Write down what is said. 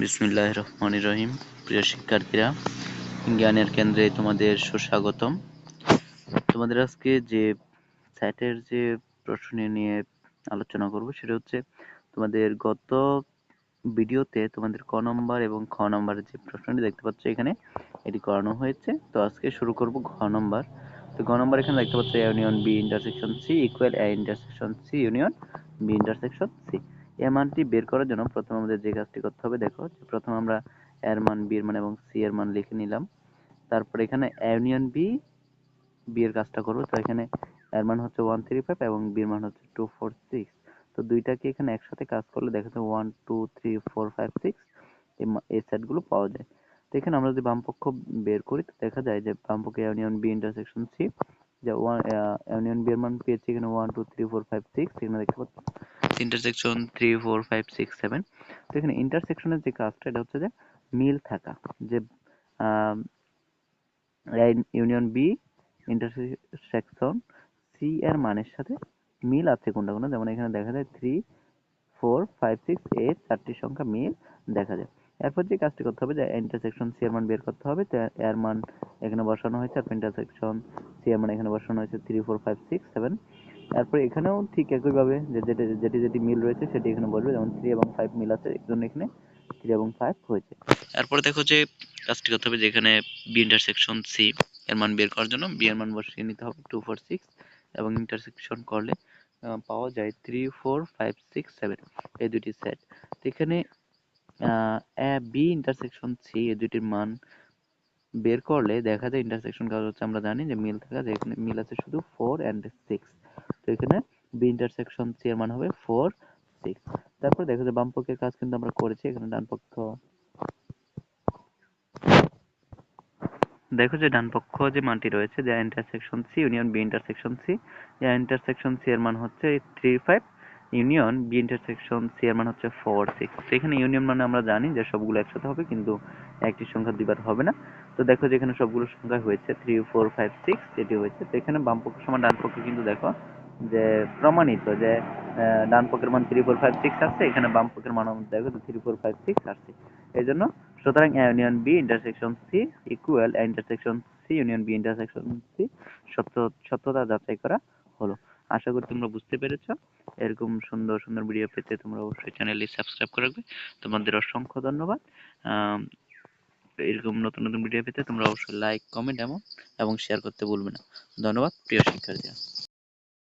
বিসমিল্লাহ রহমান রহিম প্রিয় শিক্ষার্থীরা, জ্ঞানের কেন্দ্রে তোমাদের সুস্বাগতম। তোমাদের আজকে যে স্যাটের যে প্রশ্ন নিয়ে আলোচনা করব সেটা হচ্ছে, তোমাদের গত ভিডিওতে তোমাদের ক নম্বর এবং খ নম্বরের যে প্রশ্নটি দেখতে পাচ্ছ এখানে, এটি করানো হয়েছে। তো আজকে শুরু করব ঘ নম্বর। তো ঘ নম্বর এখানে দেখতে পাচ্ছ union B intersection C equal A intersection C union B intersection C এর মানটি বের করার জন্য প্রথমে আমাদের যে কাজটি করতে হবে, দেখো প্রথমে আমরা এর মান, বি এর মান এবং সি এর মান লিখে নিলাম। তারপর এখানে ইউনিয়ন বি বি এর কাজটা করব। তো এখানে এর মান হচ্ছে ওয়ান থ্রি ফাইভ এবং বি এর মান হচ্ছে টু ফোর সিক্স তো দুইটাকে এখানে একসাথে কাজ করলে দেখা যায় one two three four five six এই সেটগুলো পাওয়া যায়। তো এখানে আমরা যদি বামপক্ষ বের করি, তো দেখা যায় যে বামপক্ষে ইউনিয়ন বি ইন্টারসেকশন সি যে ওয়ান ইউনিয়ন বি এর মান পেয়েছি এখানে one two three four five six এখানে দেখতে পাচ্ছি। Intersection three four five six seven তো এখানে ইন্টারসেকশনের যে কাজটা, এটা হচ্ছে যে মিল থাকা। যে ইউনিয়ন বি ইন্টারসেকশন সি এর মানের সাথে মিল আছে কোনটা কোনো যেমন এখানে দেখা যায় থ্রি ফোর ফাইভ সিক্স এই চারটি সংখ্যা মিল দেখা যায়। এরপর যে কাজটি করতে হবে যে ইন্টারসেকশন সি এর মান বের করতে হবে। তো, এর মান এখানে বসানো হয়েছে। আর ইন্টারসেকশন সি এর মান এখানে বসানো হয়েছে three four five six seven তারপরে এখানেও ঠিক একইভাবে যে যেটি যেটি যেটি মিল রয়েছে সেটি এখানে বলবে, যেমন থ্রি এবং ফাইভ মিল আছে এই জন্য এখানে থ্রি এবং ফাইভ হয়েছে। এরপরে দেখো যে কাজটি করতে হবে যেখানে বি ইন্টারসেকশন সি এর মান বের করার জন্য বি এর মান বসিয়ে নিতে হবে টু ফোর সিক্স এবং ইন্টারসেকশন করলে পাওয়া যায় three four five six seven এই দুটি সেট তো এখানে বি ইন্টারসেকশন সি এই দুটির মান বের করলে দেখা যায় ইন্টারসেকশন কাজ হচ্ছে, আমরা জানি যে মিল থাকা যে এখানে মিল আছে শুধু ফোর অ্যান্ড সিক্স তো এখানে বি ইন্টারসেকশন সি এর মান হবে ফোর সিক্স তারপর দেখো যে বাম পক্ষের কাজ কিন্তু আমরা করেছি, এখানে ডান পক্ষ। দেখো যে ডান পক্ষ যে মানটি রয়েছে, যে intersection C union B intersection C intersection C এর মান হচ্ছে three five union B intersection C এর মান হচ্ছে ফোর সিক্স এখানে ইউনিয়ন মানে আমরা জানি যে সবগুলো একসাথে হবে, কিন্তু একটি সংখ্যা দুইবার হবে না। তো দেখো যে এখানে সবগুলো সংখ্যা হয়েছে থ্রি ফোর ফাইভ সিক্স এটি হয়েছে। তো এখানে বাম পক্ষ সমান ডান পক্ষ কিন্তু দেখো যে প্রমাণিত যে ডান পক্ষের মান থ্রি ফোর ফাইভ সিক্স আসছে, এখানে বাম পক্ষের মান দেখো থ্রি ফোর ফাইভ সিক্স আসছে। এই জন্য সুতরাং union B intersection C equal intersection C union B intersection C সত্য, সত্যতা যাচাই করা হলো। আশা করি তোমরা বুঝতে পেরেছ। এরকম সুন্দর সুন্দর ভিডিও পেতে তোমরা অবশ্যই চ্যানেলটি সাবস্ক্রাইব করে রাখবে। তোমাদের অসংখ্য ধন্যবাদ। এরকম নতুন নতুন ভিডিও পেতে তোমরা অবশ্যই লাইক কমেন্ট এবং এবং শেয়ার করতে ভুলবে না। ধন্যবাদ, প্রিয় শিক্ষার্থীরা।